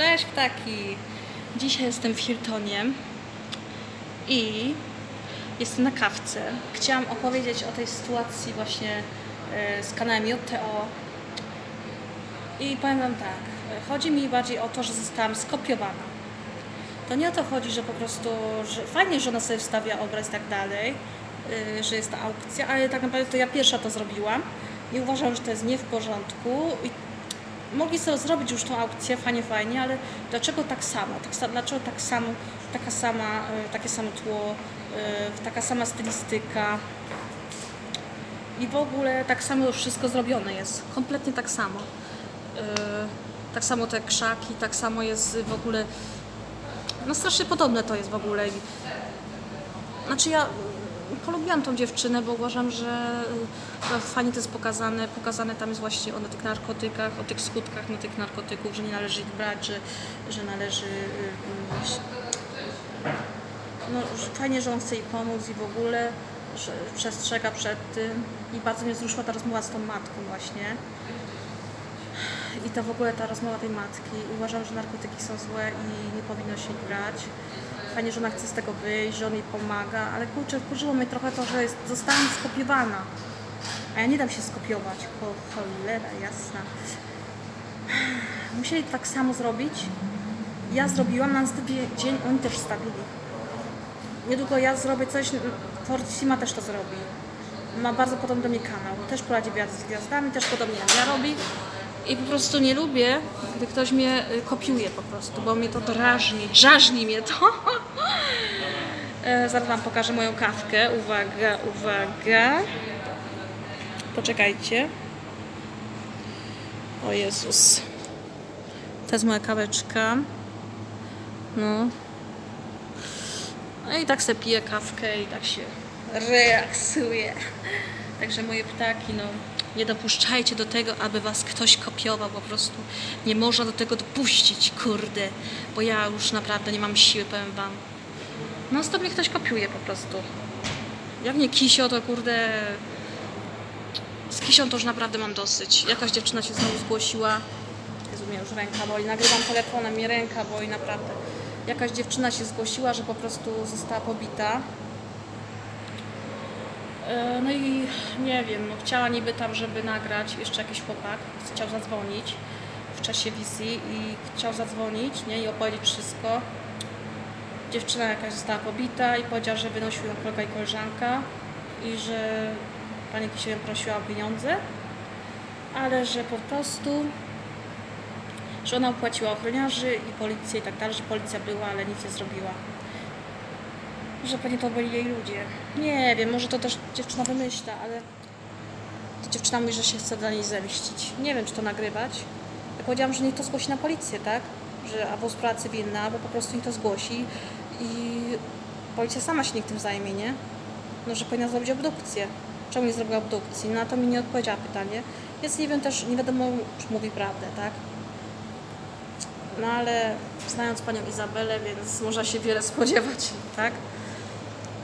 Cześć ptaki! Dzisiaj jestem w Hiltonie i jestem na kawce. Chciałam opowiedzieć o tej sytuacji właśnie e, z kanałem JTO i powiem Wam tak, e, chodzi mi bardziej o to, że zostałam skopiowana. To nie o to chodzi, że po prostu, że fajnie, że ona sobie wstawia obraz i tak dalej, y, że jest ta aukcja, ale tak naprawdę to ja pierwsza to zrobiłam i uważam, że to jest nie w porządku mogli sobie zrobić już tą aukcję, fajnie, fajnie, ale dlaczego tak samo? Tak, dlaczego tak samo, taka sama, y, takie samo tło, y, taka sama stylistyka i w ogóle tak samo już wszystko zrobione jest, kompletnie tak samo. Y, Tak samo te krzaki, tak samo jest w ogóle no strasznie podobne to jest w ogóle. Znaczy ja polubiłam tą dziewczynę, bo uważam, że y, fajnie to jest pokazane. Pokazane tam jest właśnie o tych narkotykach, o tych skutkach na tych narkotyków, że nie należy ich brać, że, że należy... y, y, No, fajnie, że on chce jej pomóc i w ogóle przestrzega przed tym. I bardzo mnie wzruszyła ta rozmowa z tą matką właśnie. I to w ogóle ta rozmowa tej matki. Uważam, że narkotyki są złe i nie powinno się ich brać. Fajnie, że ona chce z tego wyjść, że on jej pomaga, ale kurczę, wkurzyło mnie trochę to, że jest, zostałam skopiowana. A ja nie dam się skopiować, cholera jasna. Musieli tak samo zrobić. Ja zrobiłam, na następny dzień oni też wstawili. Niedługo ja zrobię coś, Fortissima też to zrobi. Ma bardzo podobny do mnie kanał. Też prowadzi wywiady z gwiazdami, też podobnie jak ja robi. I po prostu nie lubię, gdy ktoś mnie y, kopiuje po prostu, bo mnie to drażni, drażni mnie to. E, Zaraz Wam pokażę moją kawkę. Uwaga, uwaga. Poczekajcie. O Jezus. To jest moja kaweczka. No. No i tak sobie piję kawkę i tak się relaksuję. Także moje ptaki, no nie dopuszczajcie do tego, aby was ktoś kopiował, po prostu nie można do tego dopuścić, kurde, bo ja już naprawdę nie mam siły, powiem wam. No stop mnie ktoś kopiuje po prostu. Jak nie Kisio, to kurde... Z Kisią to już naprawdę mam dosyć. Jakaś dziewczyna się znowu zgłosiła. Jezu, mnie już ręka boli. Nagrywam telefonem, mnie ręka boli, naprawdę. Jakaś dziewczyna się zgłosiła, że po prostu została pobita. E, No i nie wiem, no chciała niby tam, żeby nagrać, jeszcze jakiś chłopak chciał zadzwonić w czasie wizji i chciał zadzwonić, nie, i opowiedzieć wszystko. Dziewczyna jakaś została pobita i powiedziała, że wynosił ją kolega i koleżanka i że pani Kisia ją prosiła o pieniądze, ale że po prostu że ona opłaciła ochroniarzy i policję i tak dalej, że policja była, ale nic nie zrobiła że pewnie to byli jej ludzie. Nie wiem, może to też dziewczyna wymyśla, ale dziewczyna mówi, że się chce dla niej zemścić. Nie wiem, czy to nagrywać. Ja powiedziałam, że niech to zgłosi na policję, tak? Że albo sprawa cywilna, albo po prostu niech to zgłosi i policja sama się niech tym zajmie, nie? No, że powinna zrobić obdukcję. Czemu nie zrobiła obdukcji? Na to mi nie odpowiedziała pytanie. Więc nie wiem też, nie wiadomo, czy mówi prawdę, tak? No ale znając panią Izabelę, więc można się wiele spodziewać, tak?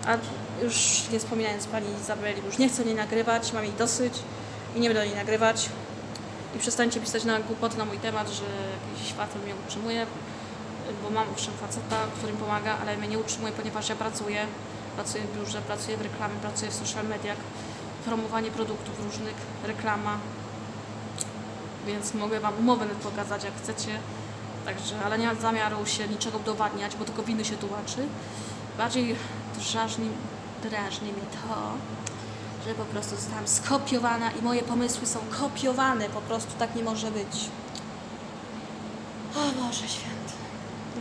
A już nie wspominając pani Izabeli, już nie chcę niej nagrywać, mam jej dosyć i nie będę jej nagrywać. I przestańcie pisać na głupoty na mój temat, że jakiś facet mnie utrzymuje, bo mam owszem faceta, który mi pomaga, ale mnie nie utrzymuje, ponieważ ja pracuję, pracuję w biurze, pracuję w reklamie, pracuję w social mediach, promowanie produktów różnych, reklama, więc mogę Wam umowę pokazać jak chcecie. Także, ale nie mam zamiaru się niczego udowadniać, bo tylko winy się tłumaczy. Bardziej drażni, drażni mnie to, że po prostu zostałam skopiowana i moje pomysły są kopiowane. Po prostu tak nie może być. O Boże święty.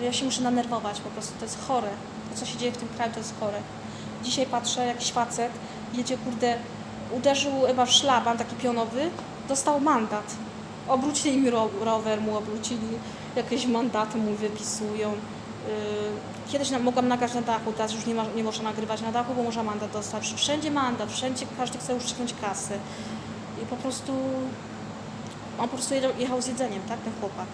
Ja się muszę nanerwować po prostu. To jest chore. To, co się dzieje w tym kraju, to jest chore. Dzisiaj patrzę, jakiś facet jedzie, kurde, uderzył chyba w szlaban taki pionowy, dostał mandat. Obrócili mi ro- rower, mu obrócili, jakieś mandaty mu wypisują. Yy, Kiedyś mogłam nagrać na dachu, teraz już nie, ma, nie można nagrywać na dachu, bo można mandat dostać. Wszędzie mandat, wszędzie każdy chce uszczknąć kasy. I po prostu on po prostu jechał z jedzeniem, tak, ten chłopak.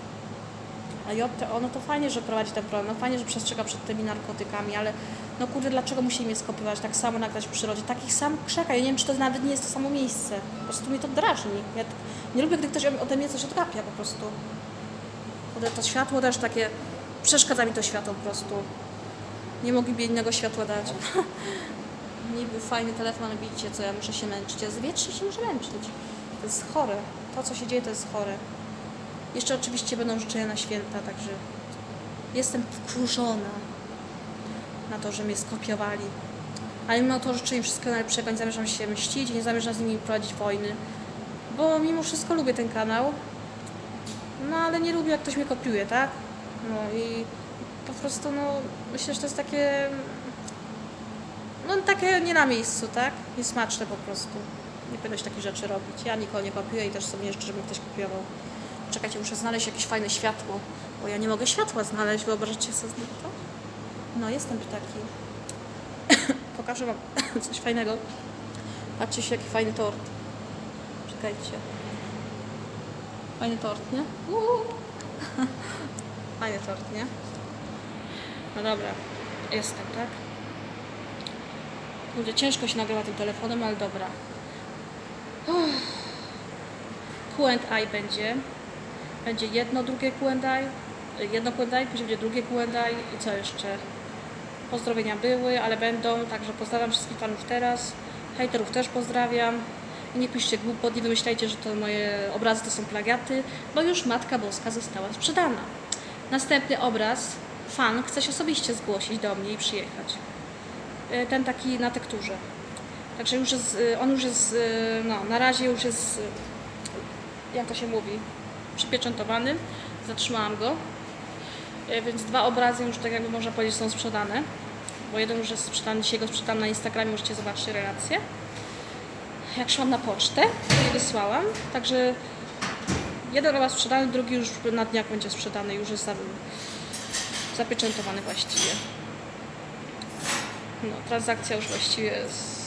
A JTO, no to fajnie, że prowadzi ten program, no fajnie, że przestrzega przed tymi narkotykami, ale no kurde, dlaczego musili mnie skopiować, tak samo nagrać w przyrodzie, takich samych krzaka, ja nie wiem, czy to nawet nie jest to samo miejsce, po prostu mnie to drażni. Ja nie lubię, gdy ktoś ode mnie coś odgapia po prostu. To światło też takie, przeszkadza mi to światło po prostu. Nie mogliby innego światła dać. Niby fajny telefon, ale widzicie co, ja muszę się męczyć. Ja z się muszę męczyć. To jest chore. To, co się dzieje, to jest chore. Jeszcze oczywiście będą życzenia na święta, także jestem wkurzona na to, że mnie skopiowali. Ale mimo to życzę im wszystkiego najlepszego, nie zamierzam się mścić, nie zamierzam z nimi prowadzić wojny. Bo mimo wszystko lubię ten kanał. No ale nie lubię, jak ktoś mnie kopiuje, tak? No i po prostu, no myślę, że to jest takie. No takie nie na miejscu, tak? Niesmaczne po prostu. Nie powinno się takich rzeczy robić. Ja nikogo nie kopiuję i też sobie nie życzę, żeby ktoś kopiował. Czekajcie, muszę znaleźć jakieś fajne światło, bo ja nie mogę światła znaleźć. Wyobraźcie sobie to? No, jestem taki. Pokażę Wam coś fajnego. Patrzcie się, jaki fajny tort. Czekajcie. Fajny tort, nie? Fajny tort, nie? No dobra, jestem, tak? Będzie ciężko się nagrywa tym telefonem, ale dobra. Q&A będzie. Będzie jedno, drugie Q&A. Jedno Q&A, później będzie drugie Q&A i co jeszcze? Pozdrowienia były, ale będą, także pozdrawiam wszystkich fanów teraz. Hejterów też pozdrawiam. I nie piszcie głupot, nie wymyślajcie, że to moje obrazy to są plagiaty, bo już Matka Boska została sprzedana. Następny obraz, fan chce się osobiście zgłosić do mnie i przyjechać. Y, Ten taki na tekturze. Także już jest, y, on już jest, y, no na razie już jest, jak to się mówi, przypieczętowany. Zatrzymałam go. Y, Więc dwa obrazy już tak jakby można powiedzieć są sprzedane. Bo jeden już jest sprzedany, dzisiaj go sprzedam na Instagramie, możecie zobaczyć relację. Jak szłam na pocztę, to je wysłałam. Także jeden obraz sprzedany, drugi już na dniach będzie sprzedany, już jest za- zapieczętowany właściwie. No, transakcja już właściwie jest...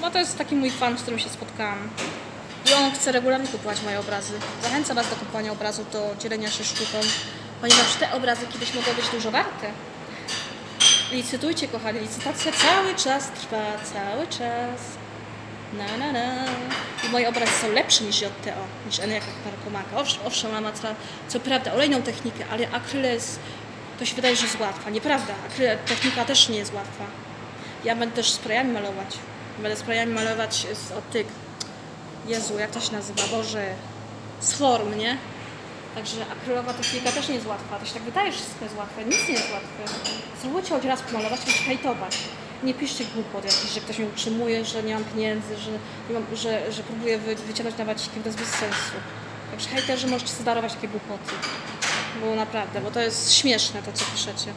No to jest taki mój fan, z którym się spotkałam. I on chce regularnie kupować moje obrazy. Zachęcam Was do kupowania obrazów, do dzielenia się sztuką, ponieważ te obrazy kiedyś mogą być dużo warte. Licytujcie, kochani, licytacja cały czas trwa, cały czas. Na, na, na. I moje obrazy są lepsze niż JTO, niż Enia Narkomaka. Owszem, owszem, ona ma co, co prawda olejną technikę, ale akryles to się wydaje, że jest łatwa. Nieprawda, akryles, technika też nie jest łatwa. Ja będę też sprayami malować. Będę sprayami malować z od tych, Jezu, jak to się nazywa? Boże, z form, nie? Także akrylowa technika też nie jest łatwa. To się tak wydaje, że wszystko jest łatwe. Nic nie jest łatwe. Spróbujcie choć raz pomalować, musisz hejtować. Nie piszcie głupot jakichś, że ktoś mnie utrzymuje, że nie mam pieniędzy, że, nie mam, że, że próbuję wy, wyciągnąć na waciki, to jest bez sensu. Także hejterzy możecie sobie darować takie głupoty. Bo naprawdę, bo to jest śmieszne to, co piszecie.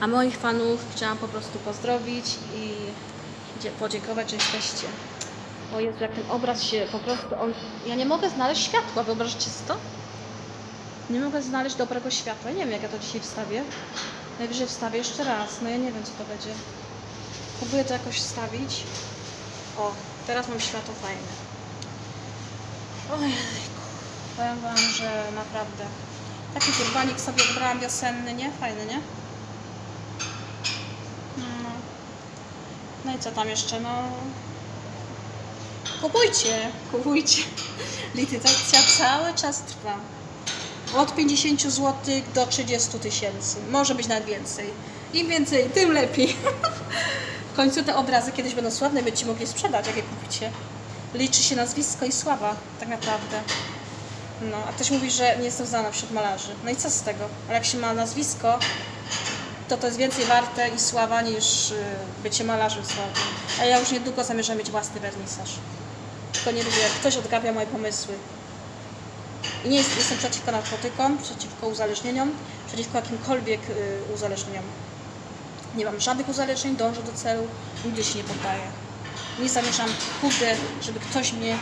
A moich fanów chciałam po prostu pozdrowić i podziękować, że jesteście. O Jezu, jak ten obraz się po prostu... On... Ja nie mogę znaleźć światła, wyobraźcie sobie to? Nie mogę znaleźć dobrego światła. Nie wiem, jak ja to dzisiaj wstawię. Najwyżej wstawię jeszcze raz. No ja nie wiem, co to będzie. Próbuję to jakoś wstawić. O, teraz mam światło fajne. Ojejku. Powiem Wam, że naprawdę... Taki turbanik sobie wybrałam wiosenny, nie? Fajny, nie? No. No i co tam jeszcze? No... Kupujcie, kupujcie. Licytacja cały czas trwa. Od 50 zł do 30 tysięcy. Może być nawet więcej. Im więcej, tym lepiej. W końcu te obrazy kiedyś będą sławne, będziecie mogli sprzedać, jak je kupicie. Liczy się nazwisko i sława, tak naprawdę. No, a ktoś mówi, że nie jestem znana wśród malarzy. No i co z tego? Ale jak się ma nazwisko, to to jest więcej warte i sława niż y, bycie malarzem sławnym. A ja już niedługo zamierzam mieć własny wernisaż. Tylko nie lubię, jak ktoś odgapia moje pomysły. I nie jest, jestem przeciwko narkotykom, przeciwko uzależnieniom, przeciwko jakimkolwiek y, uzależnieniom. Nie mam żadnych uzależnień, dążę do celu, nigdy się nie poddaję. Nie zamierzam, kurde, żeby ktoś mnie y,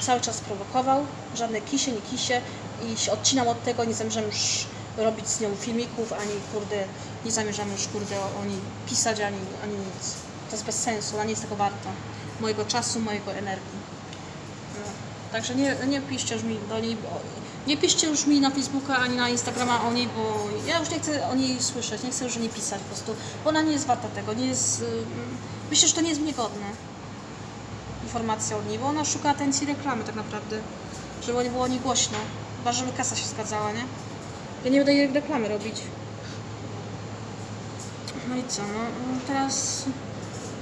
cały czas prowokował, żadne kisie, nie kisie i się odcinam od tego, nie zamierzam już robić z nią filmików, ani kurde, nie zamierzam już kurde o niej pisać, ani, ani nic. To jest bez sensu, ona nie jest tego warta. Mojego czasu, mojego energii. No. Także nie, nie piszcie już mi do niej, bo, nie piszcie już mi na Facebooka ani na Instagrama o niej, bo ja już nie chcę o niej słyszeć, nie chcę już o niej pisać po prostu, bo ona nie jest warta tego, nie jest, ym, myślę, że to nie jest mnie godne informacja od niej, bo ona szuka atencji reklamy tak naprawdę, żeby nie było o niej głośno. Chyba, żeby kasa się zgadzała, nie? Ja nie będę jej reklamy robić. No i co, no teraz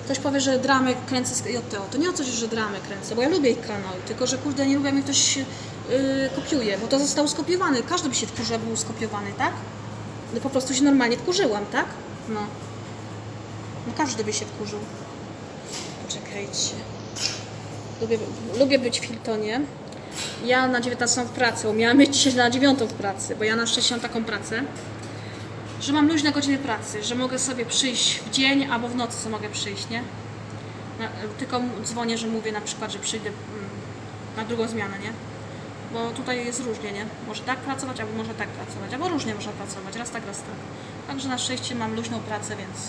ktoś powie, że dramę kręcę z JTO. To nie o coś, że dramę kręcę, bo ja lubię ich kanał, tylko że kurde nie lubię, jak mi ktoś yy, kopiuje, bo to zostało skopiowane. Każdy by się wkurzył, był skopiowany, tak? No po prostu się normalnie wkurzyłam, tak? No. No każdy by się wkurzył. Poczekajcie. Lubię, lubię być w Hiltonie. Ja na 19 w pracy, bo miałam dzisiaj na 9 w pracy, bo ja na szczęście mam taką pracę, że mam luźne godziny pracy, że mogę sobie przyjść w dzień albo w nocy sobie mogę przyjść, nie? Na, tylko dzwonię, że mówię na przykład, że przyjdę na drugą zmianę, nie? Bo tutaj jest różnie, nie? Może tak pracować, albo może tak pracować, albo różnie można pracować, raz tak, raz tak. Także na szczęście mam luźną pracę, więc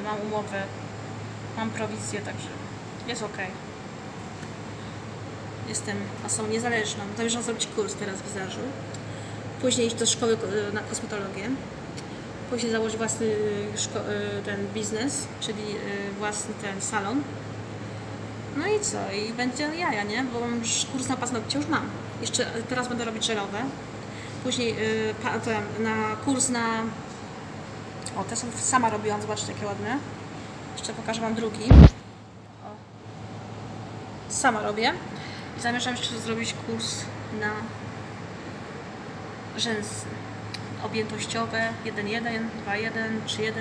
y, mam umowę, mam prowizję, także jest ok. Jestem osobą niezależną. Zamierzam zrobić kurs teraz wizażu. Później iść do szkoły y, na kosmetologię. Później założyć własny szko- y, ten biznes, czyli własny ten salon. No i co? I będzie jaja, nie? Bo mam już kurs na paznokcie, już mam. Jeszcze teraz będę robić żelowe. Później na kurs na... O, te są sama robiłam, zobaczcie jakie ładne. Jeszcze pokażę Wam drugi. O. Sama robię. I zamierzam jeszcze zrobić kurs na rzęsy objętościowe 1.1, 2.1, 3.1,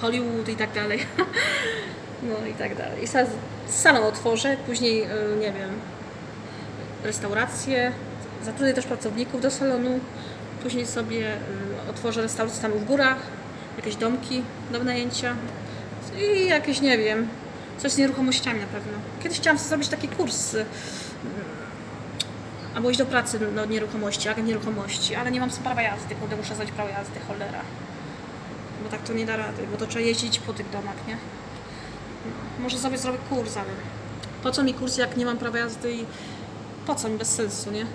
Hollywood i tak dalej. No i tak dalej. I sa- salon otworzę, później, y, nie wiem, restaurację, zatrudnię też pracowników do salonu, później sobie y, otworzę restaurację tam w górach, jakieś domki do wynajęcia i jakieś, nie wiem, coś z nieruchomościami na pewno. Kiedyś chciałam sobie zrobić taki kurs albo iść do pracy do nieruchomości, agent nieruchomości, ale nie mam prawa jazdy, kurde, muszę zdać prawo jazdy, cholera. Bo tak to nie da rady, bo to trzeba jeździć po tych domach, nie? No, może sobie zrobię kurs, ale po co mi kurs, jak nie mam prawa jazdy i po co mi, bez sensu, nie?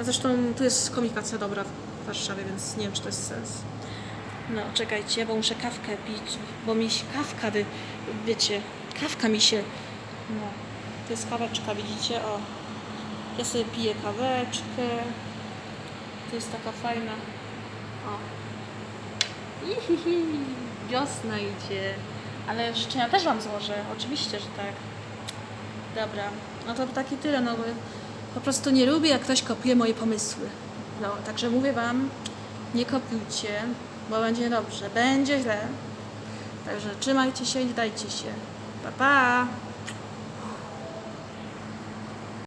A zresztą tu jest komunikacja dobra w Warszawie, więc nie wiem, czy to jest sens. No, czekajcie, bo muszę kawkę pić, bo mi się kawka, wy, wiecie, kawka mi się, no, to jest kaweczka, widzicie, o. Ja sobie piję kaweczkę. To jest taka fajna. O. Ihihi. Wiosna idzie. Ale życzenia też Wam złożę. Oczywiście, że tak. Dobra. No to taki tyle. No, bo po prostu nie lubię, jak ktoś kopiuje moje pomysły. No, także mówię Wam, nie kopiujcie, bo będzie dobrze. Będzie źle. Także trzymajcie się i dajcie się. Pa, pa!